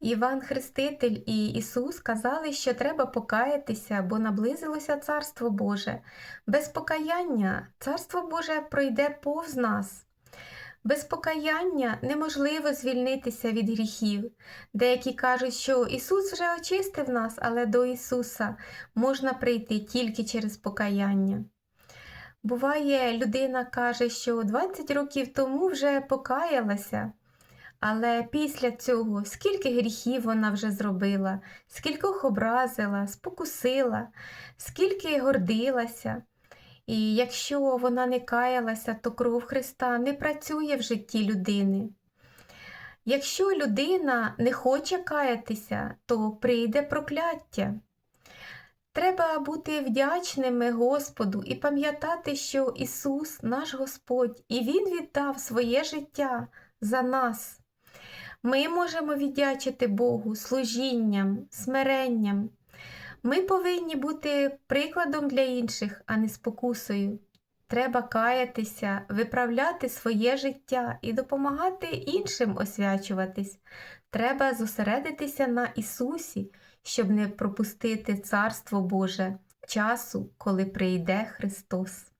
Іван Хреститель і Ісус казали, що треба покаятися, бо наблизилося Царство Боже. Без покаяння Царство Боже пройде повз нас. Без покаяння неможливо звільнитися від гріхів. Деякі кажуть, що Ісус вже очистив нас, але до Ісуса можна прийти тільки через покаяння. Буває, людина каже, що 20 років тому вже покаялася, але після цього скільки гріхів вона вже зробила, скількох образила, спокусила, скільки гордилася. І якщо вона не каялася, то кров Христа не працює в житті людини. Якщо людина не хоче каятися, то прийде прокляття. Треба бути вдячними Господу і пам'ятати, що Ісус наш Господь, і Він віддав своє життя за нас. Ми можемо віддячити Богу служінням, смиренням. Ми повинні бути прикладом для інших, а не спокусою. Треба каятися, виправляти своє життя і допомагати іншим освячуватись. Треба зосередитися на Ісусі, щоб не пропустити Царство Боже часу, коли прийде Христос.